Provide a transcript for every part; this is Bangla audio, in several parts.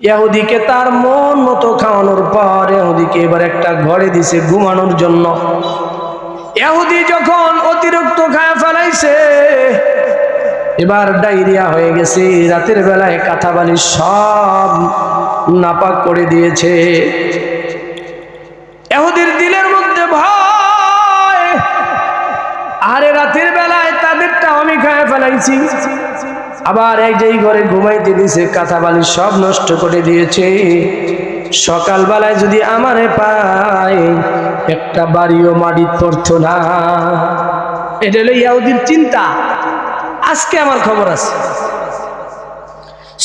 ইহুদিকে তার মন মতো খাওয়ানোর পর ইহুদিকে এবার একটা ঘরে দিছে ঘুমানোর জন্য। ইহুদি যখন অতিরিক্ত খায় ফেলাইছে, এবার ডায়রিয়া হয়ে গেছে, রাতের বেলায় কাঁথা বালিশ সব নাপাক করে দিয়েছে। এহুদির দিলের মধ্যে ভয়, আরে রাতের বেলায় তাদেরটা আমি খায় ফেলাইছি। আবার এক যেই ঘরে ঘুমাইতে দিছে কাঁথা বালিশ সব নষ্ট করে দিয়েছে। সকালবেলায় যদি আমারে পায়, একটা বাড়িও মাটি পড়তো না। এটা হলো ইয়াহুদির চিন্তা। আজকে আমার খবর আছে।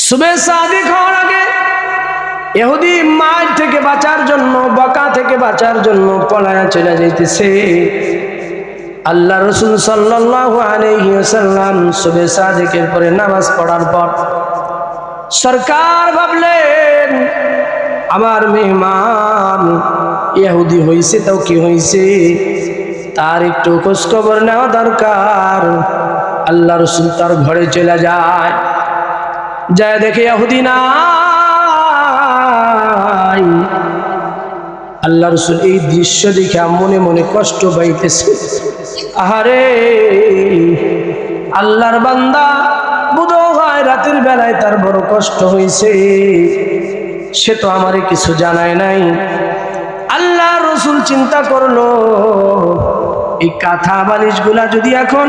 শুভেচ্ছা আদি খাওয়ার আগে এহুদি মাছ থেকে বাঁচার জন্য, বকা থেকে বাঁচার জন্য পলায়া চলে যাইতেছে। আল্লাহ রসুল ওয়াসাল্লাম শুভে সাদিকের পরে নামাজ পড়ার পর সরকার ভাবলেন, আমার মেহমান ইহুদি হইছে তাও কি হইছে? তার একটু খোঁজ খবর নেওয়া দরকার। আল্লাহ রসুল তার ঘরে চলে যায়। যায় দেখে ইহুদি নাই। আল্লাহ রসুল এই দৃশ্য দেখে মনে মনে কষ্ট পাইতেছে। আহারে, আল্লাহর বান্দা বুধ হয় রাতের বেলায় তার বড় কষ্ট হয়েছে সে তো আমারে কিছু জানায় নাই। আল্লাহ রসুল চিন্তা করল, এই কাঁথা বালিশগুলা যদি এখন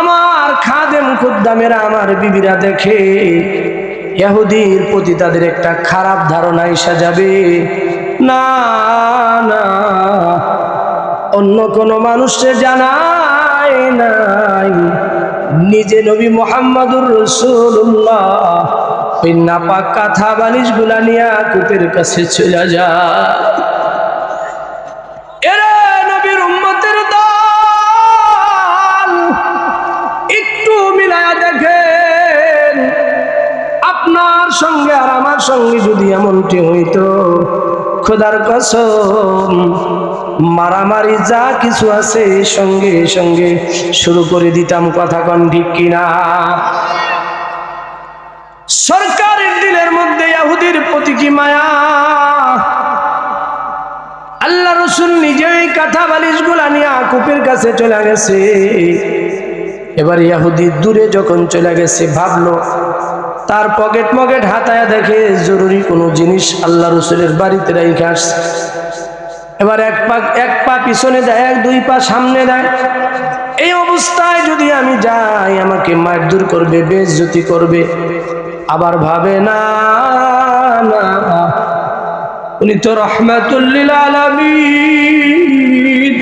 আমার খাদেম খুদ্দামেরা আমার বিবিরা দেখে, ইহুদির প্রতি তাদের একটা খারাপ ধারণা এসে যাবে। না না অন্য কোনো মানুষে জানায় নাই। নিজে নবী মোহাম্মদুর রসুল্লাহ ওই নাপাক কাঁথা বালিশগুলা নিয়া কুপের কাছে চলে এরা নবীর একটু দেখেন। আপনার সঙ্গে আর আমার সঙ্গে যদি এমনটি হইতো, খোদার কসম। মারামারি যা কিছু আছে সঙ্গে সঙ্গে শুরু করে দিতাম কথা কন ঠিক কিনা? সরকারের দিলের মধ্যে ইহুদির প্রতি কি মায়া? আল্লাহ রসুল নিজেই কাঁথা বালিশগুলা নিয়ে আকুপের কাছে চলে গেছে। এবার ইয়াহুদি দূরে যখন চলে গেছে, ভাবলো, তার পকেট মকেট হাতায় দেখে জরুরি কোনো জিনিস আল্লাহ রসুলের বাড়িতে রেখে আসছে। এবার এক পা এক পা পিছনে দেয় এক দুই পা সামনে দেয় এই অবস্থায় যদি আমি যাই, আমাকে মারধর করবে, বেজ্জতি করবে। আবার ভাবে, না না। উনি তো রহমাতুল্লিল আলামিন।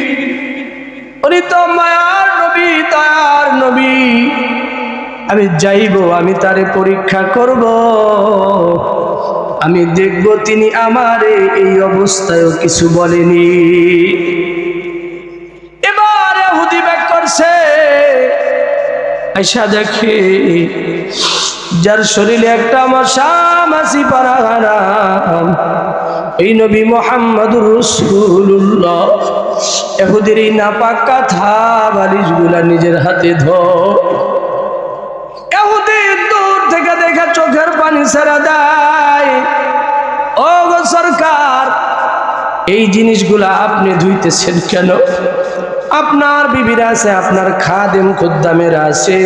উনি তো মায়ার নবী তার নবী। আমি যাইব, আমি তারে পরীক্ষা করব। আমি দেখব তিনি আমারে এই অবস্থায়ও কিছু বলেনি। এবার হুদি ব্যাক করছে। আইসা দেখে, যার শরীরে একটা মশা মাসি এই নবী মোহাম্মদুর রসুল্লাহ এহুদের এই নাপাক কাথা বালিশগুলা নিজের হাতে ধর এহুদের দূর থেকে দেখা চোখের পানি ছেড়া দেয়। ও গো সরকার, এই জিনিসগুলা আপনি ধুইতেছেন কেন? আপনার বিবিরা আছে, আপনার খাদেম খুদ্দামের আছে।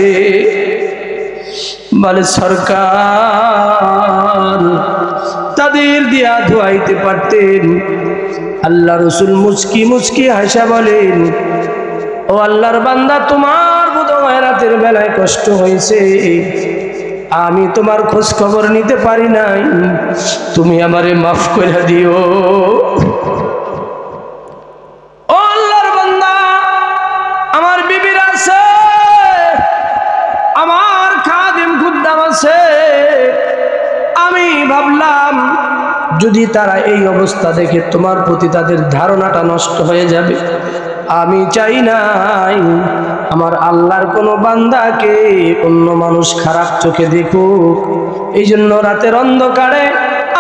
বলে, সরকার, তাদের দিয়া ধোয়াইতে পারতেন। আল্লাহ রসুল মুচকি মুচকি হাসা বলেন, ও আল্লাহর বান্দা, তোমার বোধহয় রাতের বেলায় কষ্ট হয়েছে। আমি তোমার খোঁজ খবর নিতে পারি নাই। তুমি আমারে মাফ করে দিও। আমার আমার খাদিম আছে। আমি ভাবলাম, যদি তারা এই অবস্থা দেখে তোমার প্রতি তাদের ধারণাটা নষ্ট হয়ে যাবে, আমি চাই নাই। আমার আল্লাহর কোনো বান্দাকে অন্য মানুষ খারাপ চোখে দেখুক। এই জন্য রাতের অন্ধকারে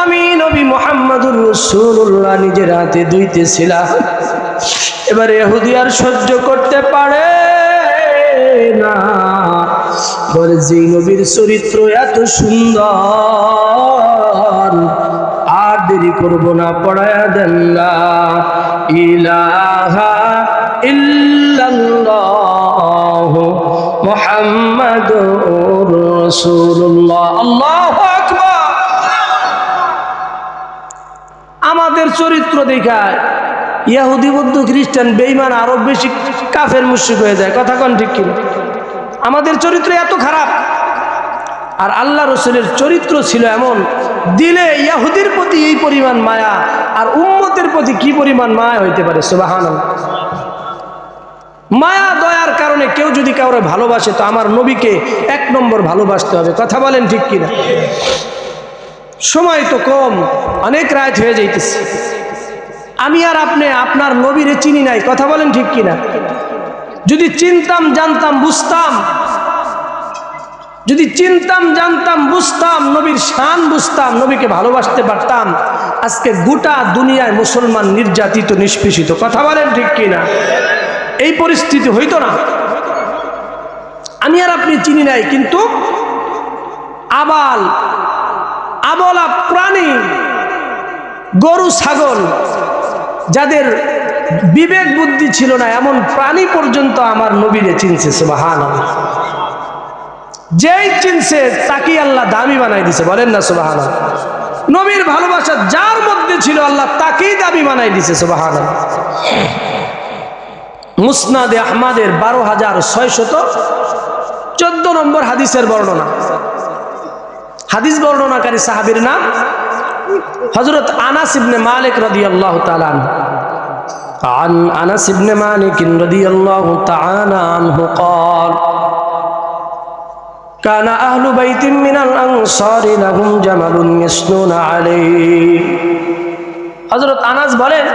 আমি নবী মোহাম্মদুর রসুল্লাহ নিজের হাতে ধুইতেছিলাম এবার এহুদি আর সহ্য করতে পারে না। বলে যে নবীর চরিত্র এত সুন্দর, আর দেরি করব না, পড়ায়া দেন ইলাহা ইল্লাল্লাহ। মুহাম্মাদুর রাসূলুল্লাহ। আল্লাহু আমাদের চরিত্র দেখায় ইয়াহুদি বৌদ্ধ, খ্রিস্টান বেইমান আরও বেশি কাফের, মুশরিক হয়ে যায়। কথা কন ঠিক কিনা? আমাদের চরিত্র এত খারাপ। আর আল্লাহ রসুলের চরিত্র ছিল এমন, দিলে ইয়াহুদির প্রতি এই পরিমাণ মায়া, আর উম্মতের প্রতি কি পরিমাণ মায়া হইতে পারে? সুবাহান মায়া, দয়ার কারণে কেউ যদি কাউরে ভালোবাসে, তো আমার নবীকে এক নম্বর ভালোবাসতে হবে। কথা বলেন ঠিক কিনা? সময় তো কম, অনেক রাত হয়ে যাইতেছে। আমি আর আপনি, আপনার নবীরে চিনি নাই, কথা বলেন ঠিক কিনা? যদি চিনতাম, জানতাম, বুঝতাম। যদি চিনতাম, জানতাম, বুঝতাম, নবীর শান বুঝতাম, নবীকে ভালোবাসতে পারতাম, আজকে গোটা দুনিয়ায় মুসলমান নির্যাতিত, নিষ্পেষিত, কথা বলেন ঠিক কিনা? এই পরিস্থিতি হইতো না। আমি আর আপনি চিনি নাই, কিন্তু আবাল, আবলা প্রাণী, গরু, ছাগল, যাদের বিবেক বুদ্ধি ছিল না, এমন প্রাণী পর্যন্ত আমার নবীরে চিনছে সুবাহান যেই চিনছে তাকে আল্লাহ দামি বানাই দিছে, বলেন না সুবাহান নবীর ভালোবাসা যার মধ্যে ছিল আল্লাহ তাকেই দামি বানাই দিছে সুবাহান মুসনাদে আহমাদের বারো হাজার ছয়শত চোদ্দ নম্বর হাদিসের বর্ণনা হাদিস বর্ণনাকারী সাহাবীর নাম হজরত আনাস ইবনে মালিক রাদিয়াল্লাহু তাআলা আনহু عن أنس بن مالك رضي الله تعالى عنه قال كان أهل بيت من الأنصار لهم جمل يسنون عليه হজরত আনাস বলেন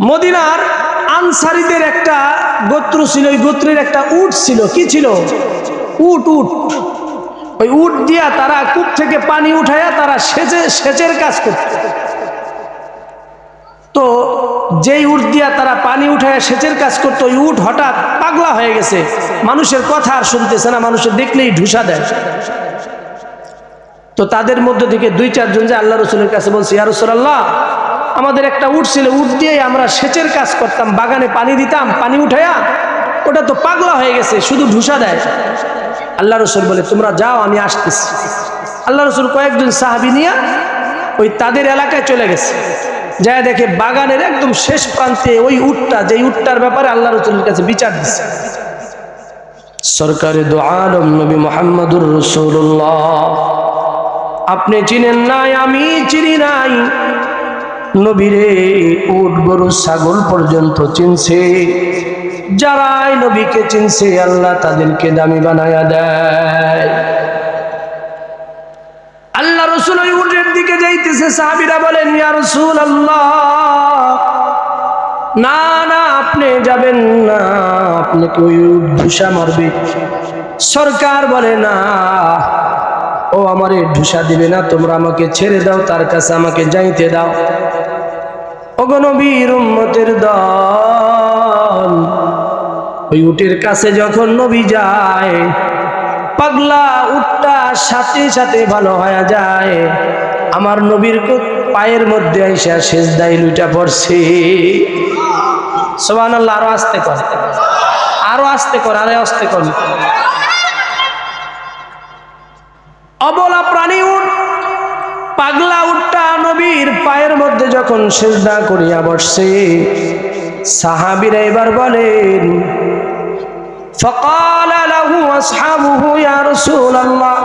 মদিনার আনসারিদের একটা গোত্র ছিল, ওই গোত্রের একটা উট ছিল। কি ছিল? উট উট। ওই উট দিয়া তারা কূপ থেকে পানি উঠাইয়া তারা সেচে, সেচের কাজ করত। তো যেই উট দিয়া তারা পানি উঠাইয়া সেচের কাজ করতো, ওই উট হঠাৎ পাগলা হয়ে গেছে। মানুষের কথা আর শুনতেছে না, মানুষের দেখলেই ঢুসা দেয়। তো তাদের মধ্য থেকে দুই, চারজন যে আল্লাহ রসুলের কাছে বলছে, ইয়া রসুল্লাহ আমাদের একটা উট ছিল, উট দিয়েই আমরা সেচের কাজ করতাম। বাগানে পানি দিতাম, পানি উঠাইয়া ওটা তো পাগলা হয়ে গেছে, শুধু ঢুসা দেয়। আল্লাহ রসুল বলে, তোমরা যাও, আমি আসতেছি। আল্লাহ রসুল কয়েকজন সাহাবি নিয়ে ওই তাদের এলাকায় চলে গেছে। যা দেখে বাগানের একদম শেষ প্রান্তে ওই উটটা যে উটটার ব্যাপারে আল্লাহ রসুলের কাছে বিচার দিচ্ছে সরকারি দো আলম নবী মোহাম্মদুর রসুল্লাহ আপনি চিনেন নাই, আমি চিনি নাই। নবীরে উট, গরু, ছাগল পর্যন্ত চিনছে। যারাই নবীকে চিনছে, আল্লাহ তাদেরকে দামি বানায়া দেয়। আল্লাহ রসুল ওই উটের দিকে যাইতেছে, সাহাবিরা বলেন, ইয়া রসুল আল্লাহ না না, আপনি যাবেন না আপনাকে ওই ধুসা মারবে? সরকার বলে, না, ও আমারে ঢুসা দিবে না, তোমরা আমাকে ছেড়ে দাও, তার কাছে আমাকে যাইতে দাও। অগনবীর উম্মতের দল। ওই উটের কাছে যখন নবী যায়, পাগলা উটটা সাথে সাথে ভালো হয়ে যায়। আমার নবীর পায়ের মধ্যে আইসা শেষ দাই লুইটা পড়ছে। সোহান আল্লাহ আরও আস্তে কর। আরও আস্তে কর, আরে আস্তে কর। অবলা প্রাণী উঠ পাগলা উটটা নবীর পায়ের মধ্যে যখন সেজদা করিয়া বসছে সাহাবিরা এবার বলেন فقال له أصحابه يا رسول الله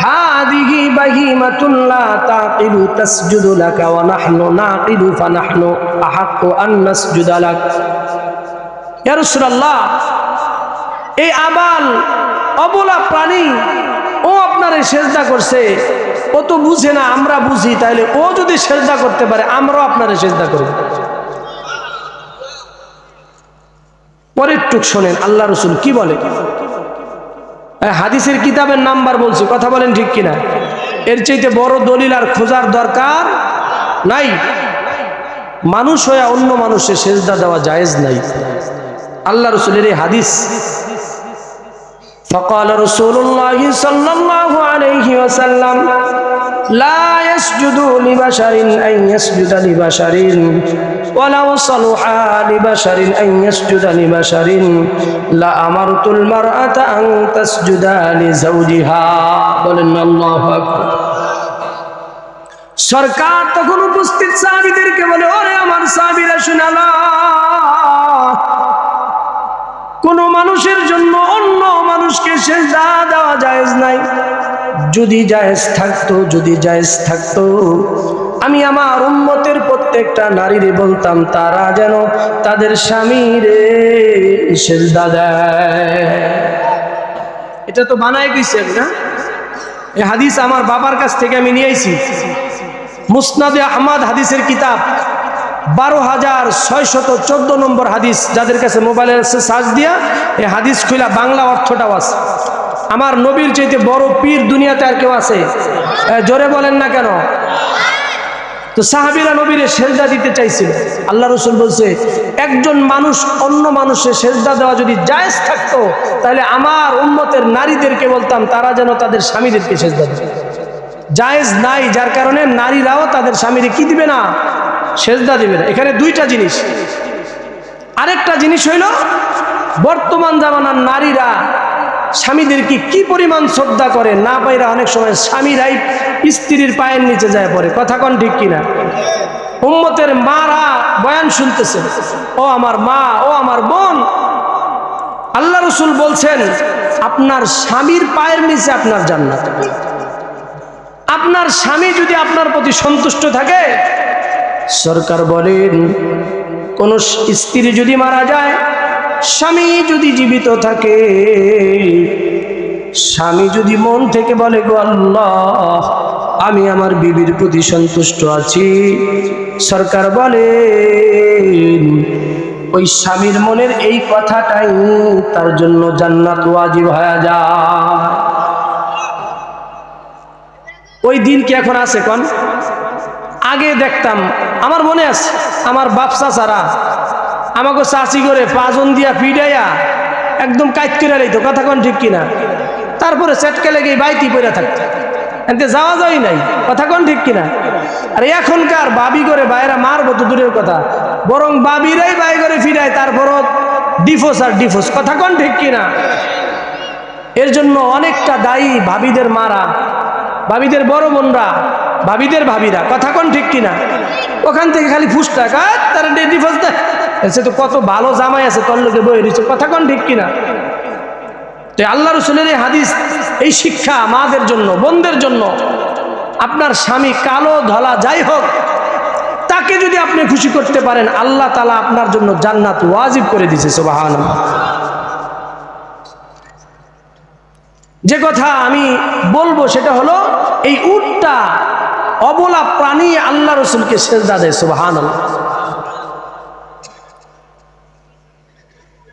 هذه بهيمة لا تعقل تسجد لك ونحن نعقل فنحن أحق أن نسجد لك يا رسول الله এই আবাল অবলা প্রাণী ও আপনারে সেজদা করছে, ও তো বুঝে না, আমরা বুঝি, তাইলে ও যদি সেজদা করতে পারে, আমরাও আপনারে সেজদা করি পরের টুক শোনেন, আল্লাহ রসুল কি বলে? হাদিসের কিতাবের নাম্বার বলছি, কথা বলেন ঠিক কিনা? এর চাইতে বড় দলিল আর খোঁজার দরকার নাই। মানুষ হয়ে অন্য মানুষের সেজদা দেওয়া জায়েজ নাই। আল্লাহ রসুলের এই হাদিস فقال رسول الله صلى الله عليه وسلم لا يسجد لبشر أن يسجد لبشر ولو صلح لبشر أن يسجد لبشر لأمرت المرأة أن تسجد لزوجها বলেন الله أكبر সরকার তখন উপস্থিত সাহাবিদেরকে বলে ওরে আমার সাহাবিরা শুনালা কোন মানুষের জন্য অন্য মানুষকে সেজদা দেওয়া জায়েজ নাই। যদি জায়েজ থাকতো, যদি জায়েজ থাকতো, আমি আমার উম্মতের প্রত্যেকটা নারীরে বলতাম, তারা যেন তাদের স্বামীরে সেজদা দেয়। এটা তো বানায় গেছেন না? এই হাদিস আমার বাবার কাছ থেকে আমি নিয়েছি মুসনাদে আহমদ হাদিসের কিতাব। বারো হাজার ছয়শত চোদ্দ নম্বর হাদিস যাদের কাছে মোবাইলের সার্চ দিয়া এই হাদিস খুলা বাংলা অর্থটাও আছে। আমার নবীর চাইতে বড় পীর দুনিয়াতে আর কেউ আছে? জোরে বলেন না কেন? তো সাহাবিরা নবীরে সেজদা দিতে চাইছিল। আল্লাহ রসুল বলছে, একজন মানুষ অন্য মানুষের সেজদা দেওয়া যদি জায়েজ থাকতো, তাহলে আমার উম্মতের নারীদেরকে বলতাম, তারা যেন তাদের স্বামীদেরকে সেজদা দেবে জায়েজ নাই, যার কারণে নারীরাও তাদের স্বামীরে কি দিবে না? সেজদা দিবে না। এখানে দুইটা জিনিস। আরেকটা জিনিস হইল, বর্তমান জামানার নারীরা স্বামীদেরকে কি পরিমাণ শ্রদ্ধা করে? না পাইরা অনেক সময় স্বামীরাই স্ত্রীর পায়ের নিচে যায় পড়ে। কথা কন ঠিক কিনা? উম্মতের মারা বয়ান শুনতেছে, ও আমার মা, ও আমার বোন। আল্লাহ রসুল বলছেন, আপনার স্বামীর পায়ের নিচে আপনার জান্নাত। আপনার স্বামী যদি আপনার প্রতি সন্তুষ্ট থাকে সরকার বলেন, কোন স্ত্রী যদি মারা যায়, স্বামী যদি জীবিত থাকে, স্বামী যদি মন থেকে বলে, গো আল্লাহ, আমি আমার বিবির প্রতি সন্তুষ্ট আছি। সরকার বলে ওই স্বামীর মনের এই কথাটাই তার জন্য জান্নাত ওয়াজিব হয়ে যায়। ওই দিন কি এখন আছে কন? আগে দেখতাম, আমার মনে আছে, আমার বাপসা ছাড়া আমাকে চাষি করে পাজন দিয়া ফিডাইয়া একদম কাইত করে লইতো, কথা কন ঠিক কিনা? তারপরে সেটকে লেগে বাইতি পড়ে থাকতো। এতে যাওয়া যায় নাই, কথা কন ঠিক কিনা? আর এখনকার বাবি করে বাইরা মারবো তো দূরের কথা, বরং বাবিরাই বাই করে ফিরায়, তারপরও ডিফোস আর ডিফোস কথা কন ঠিক কিনা? এর জন্য অনেকটা দায়ী ভাবিদের মারা, ভাবিদের বড় বোনরা ভাবিদের ভাবিরা, কথা কোন ঠিক কিনা? ওখান থেকে খালি ফুসটা কাজ তার ডিভোর্স দেয়। সে তো কত ভালো জামাই আছে, তোর লোকে বয়ে দিচ্ছে কথা কোন ঠিক কিনা? তো আল্লাহ রসুলের এই হাদিস, এই শিক্ষা মাদের জন্য, বোনদের জন্য, আপনার স্বামী কালো ধলা যাই হোক, তাকে যদি আপনি খুশি করতে পারেন, আল্লাহ তালা আপনার জন্য জান্নাত ওয়াজিব করে দিছে সোবাহান যে কথা আমি বলব সেটা হলো, এই উটটা অবলা প্রাণী আল্লাহ রসুলকে সেজদা দেয় সুবাহান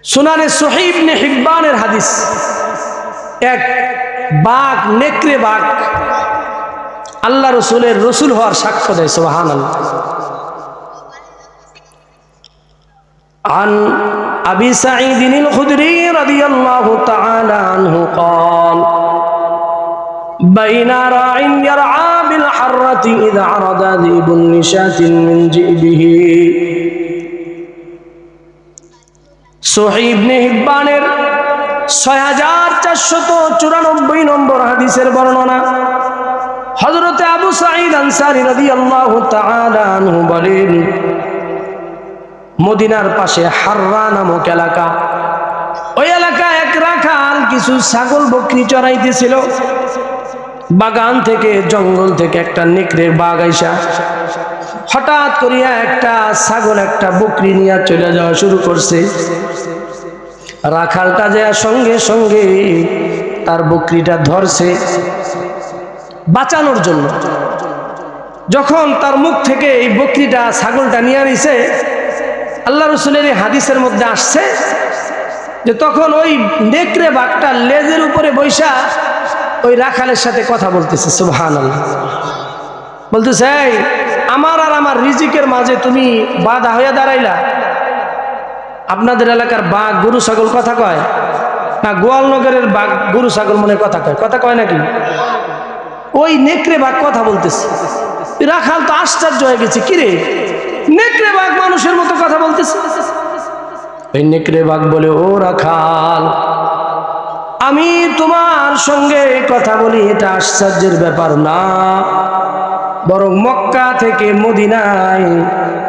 সুনানে সোহিব নে হিব্বানের হাদিস এক বাঘ নেকড়ে বাঘ আল্লাহ রসুলের রসুল হওয়ার সাক্ষ্য দেয় সুবাহান আল্লাহ عن أبي سعيد الخدري رضي الله تعالى عنه قال بين راع يرعى بالحرة إذا عرض ذيب لشاة من جئبه সহিব হিব্বানের ছয় হাজার চারশত চুরানব্বই নম্বর হাদিসের বর্ণনা হজরতে আবু সাঈদ আনসারি রাদি আল্লাহ আনহু বলেন মদিনার পাশে হাররা নামক এলাকা ওই এলাকা এক রাখাল কিছু ছাগল বকরি চড়াইতেছিল বাগান থেকে, জঙ্গল থেকে একটা নেকড়ের বাঘ আইসা হঠাৎ করিয়া একটা ছাগল, একটা বকরি নিয়ে চলে যাওয়া শুরু করছে। রাখালটা যায় সঙ্গে সঙ্গে তার বকরিটা ধরছে বাঁচানোর জন্য। যখন তার মুখ থেকে এই বকরিটা, ছাগলটা নিয়ে নিছে আল্লাহ রসুলের এই হাদিসের মধ্যে আসছে যে তখন ওই নেকড়ে বাঘটা লেজের উপরে বৈশা ওই রাখালের সাথে কথা বলতেছে সুবহান বলতেছে আমার আর আমার রিজিকের মাঝে তুমি বাধা হয়ে দাঁড়াইলা। আপনাদের এলাকার বাঘ, গরু, ছাগল কথা কয়? না, গোয়ালনগরের বাঘ, গরু, ছাগল মনে কথা কয়। কথা কয় নাকি? ওই নেকড়ে বাঘ কথা বলতেছে। রাখাল তো আশ্চর্য হয়ে গেছে কিরে নেকড়ে বাঘ মানুষের মতো কথা বলতেছে? ওই নেকড়ে বাঘ বলে, ও রাখাল আমি তোমার সঙ্গে কথা বলি, এটা আশ্চর্যের ব্যাপার না। বরং মক্কা থেকে মদিনায়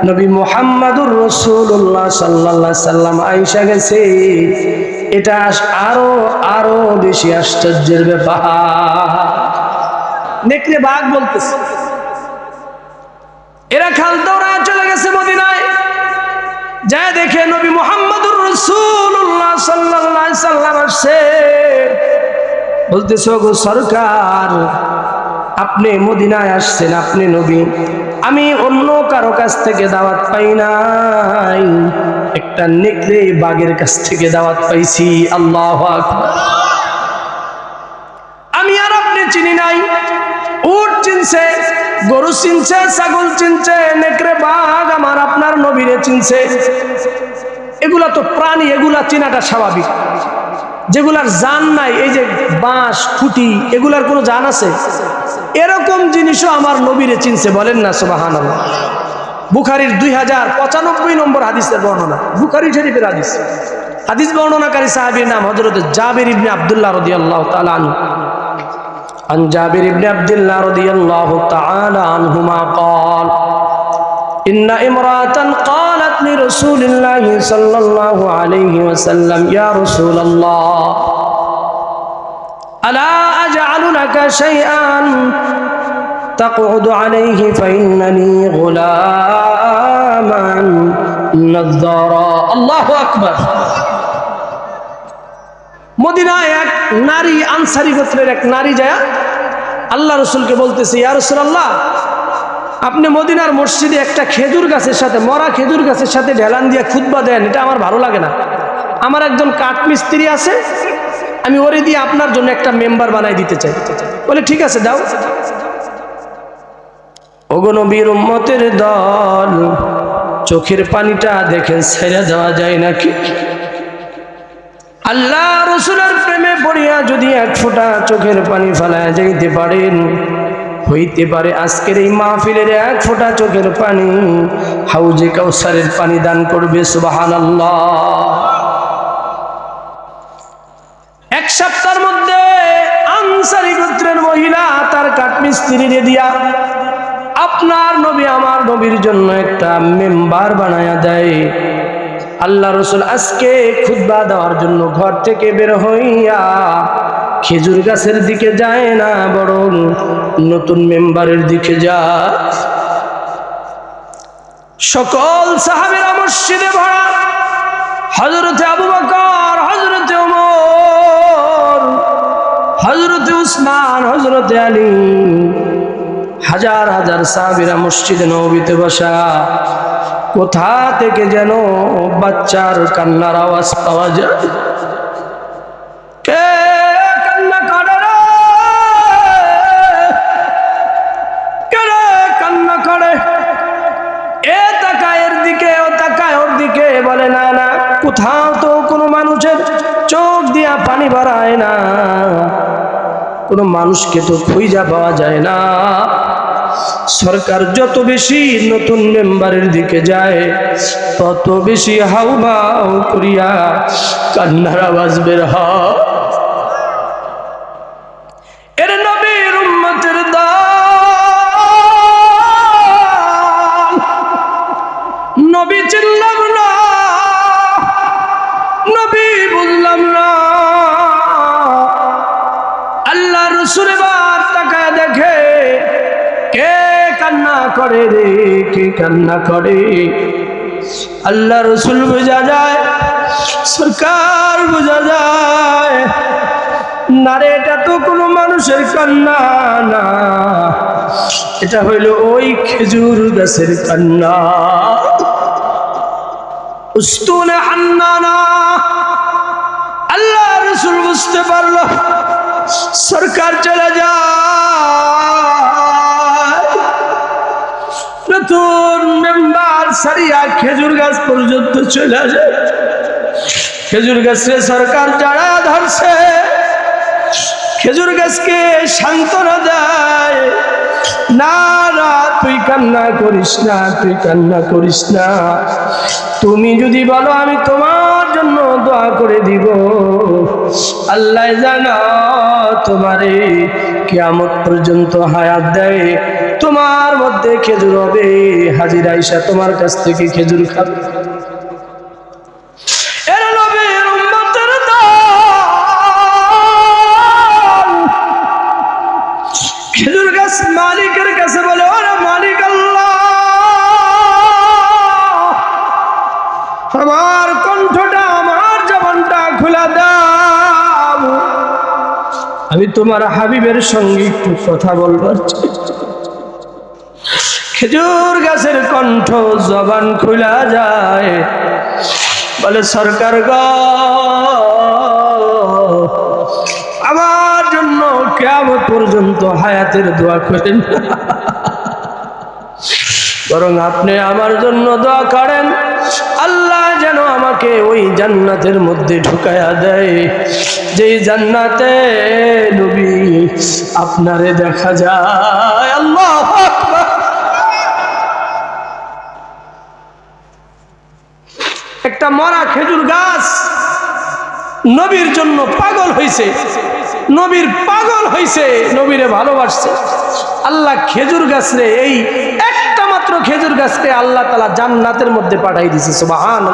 নবী মোহাম্মদুর রসুল্লাহ সাল্লাহ সাল্লাম আইসা গেছে। এটা আরও আরও বেশি আশ্চর্যের ব্যাপার। বাঘ বলতেছে, এরা খাল দৌড়া চলে গেছে মদিনায়। যা দেখে নবী মোহাম্মদুর রসুল্লাহ সাল্লাহ সাল্লাম আসছে। বলতেছ গো সরকার, আপনি মদিনায় আসছেন, আপনি নবী। আমি অন্য কারও কাছ থেকে দাওয়াত পাই নাই। একটা নেকড়ে বাঘের কাছ থেকে দাওয়াত পাইছি, আল্লাহ আমি আর আপনি চিনি নাই। উট চিনছে, গরু চিনছে, ছাগল চিনছে, নেকড়ে বাঘ আমার আপনার নবীরে চিনছে। এগুলা তো প্রাণী, এগুলা চিনাটা স্বাভাবিক। যেগুলার জান নাই এই যে বাঁশ খুঁটি এগুলার কোনো জান আছে এরকম জিনিসও আমার নবীরে চিনছে বলেন না সুবাহান বুখারির দুই হাজার পঁচানব্বই নম্বর হাদিসের বর্ণনা বুখারি শরীফের হাদিস হাদিস বর্ণনাকারী সাহাবীর নাম হজরত জাবির ইবনে আব্দুল্লাহ রাদিয়াল্লাহু তাআলা আনহু عن جابر بن عبد الله رضي الله تعالى عنهما قال إن امرأة قالت لرسول الله صلى الله عليه وسلم يا رسول الله ألا أجعل لك شيئا تقعد عليه فإنني غلاما نظارا الله أكبر মদিনায় এক নারী আনসারি গোত্রের এক নারী যায় আল্লাহ রসুলকে বলতেছে ইয়া রসুল আল্লাহ আপনি মদিনার মসজিদে একটা খেজুর গাছের সাথে, মরা খেজুর গাছের সাথে ঢেলান দিয়ে খুতবা দেন, এটা আমার ভালো লাগে না। আমার একজন কাঠমিস্ত্রি আছে, আমি ওরে দিয়ে আপনার জন্য একটা মেম্বার বানাই দিতে চাই। বলে, ঠিক আছে, দাও। অগনবীর উম্মতের দল, চোখের পানিটা দেখেন, ছেড়ে দেওয়া যায় নাকি? আল্লাহ রসুলের প্রেমে পড়িয়া যদি এক ফোঁটা চোখের পানি ফেলায় যাইতে পারেন হইতে পারে আজকের এই মাহফিলের এক ফোঁটা চোখের পানি। হাউজে কাউসারের পানি দান করবে সুবাহান এক সপ্তাহের মধ্যে আনসারি গোত্রের মহিলা তার কাঠমিস্ত্রি দিয়া আপনার নবী আমার নবীর জন্য একটা মেম্বার বানায়া দেয়। আল্লাহ রসুল আজকে খুদ্া দেওয়ার জন্য ঘর থেকে বের হইয়া খেজুর গাছের দিকে যায় না বরং নতুন মেম্বারের দিকে যায়। সকল সাহাবেরা মসজিদে ভরা। হজরতে আবু বকর হজরতে ওমর হজরতে উসমান হজরতে আলী, হাজার হাজার সাহাবিরা মসজিদে নবীতে বসা। কোথা থেকে যেন বাচ্চার কান্নার আওয়াজ পাওয়া যায়? মানুষের চোখ দিয়া পানি বাড়ায় না। কোনো মানুষকে তো খুঁজা পাওয়া যায় না। সরকার যত বেশি নতুন মেম্বারের দিকে যায়, তত বেশি হাউমাউ করিয়া কান্নার আওয়াজ বের দল নবী চিনলাম না করে রে, কে কান্না করে? আল্লাহ রসুল বোঝা যায়, সরকার বোঝা যায় না এটা তো কোনো মানুষের কান্না না। এটা হইল ওই খেজুর গাছের কান্না। উস্তুনে হান্নানা, আল্লাহ রসুল বুঝতে পারল, সরকার চলে যায়। নতুন মেম্বার সারিয়া খেজুর গাছ পর্যন্ত চলে যায় খেজুর গাছে সরকার যারা ধরছে, খেজুর গাছকে সান্ত্বনা দেয়। না না, তুই কান্না করিস না, তুই কান্না করিস না। তুমি যদি বলো, আমি তোমার জন্য দোয়া করে দিব। আল্লাহ জানা, তোমারে কিয়ামত পর্যন্ত হায়াত দেয়। তোমার মধ্যে খেজুর হবে। হাজির আইসা তোমার কাছ থেকে খেজুর খাবে। আমি তোমার হাবিবের সঙ্গে একটু কথা বলবার চাই। খেজুর গাছের কণ্ঠ জবান খোলা যায়। বলে, সরকার গ, আমার জন্য কেমন পর্যন্ত হায়াতের দোয়া করেন বরং আপনি আমার জন্য দোয়া করেন, আল্লাহ যেন আমাকে ওই জান্নাতের মধ্যে ঢুকায়া দেয়। যেই জান্নাতে নবী আপনারে দেখা যায়। আল্লাহ একটা মরা খেজুর গাছ নবীর জন্য পাগল হয়েছে নবীর পাগল হয়েছে নবীরে ভালোবাসছে। আল্লাহ খেজুর গাছ রে, এই একটা মাত্র খেজুর গাছকে আল্লাহ তালা জান্নাতের মধ্যে পাঠাই দিছে সুবাহান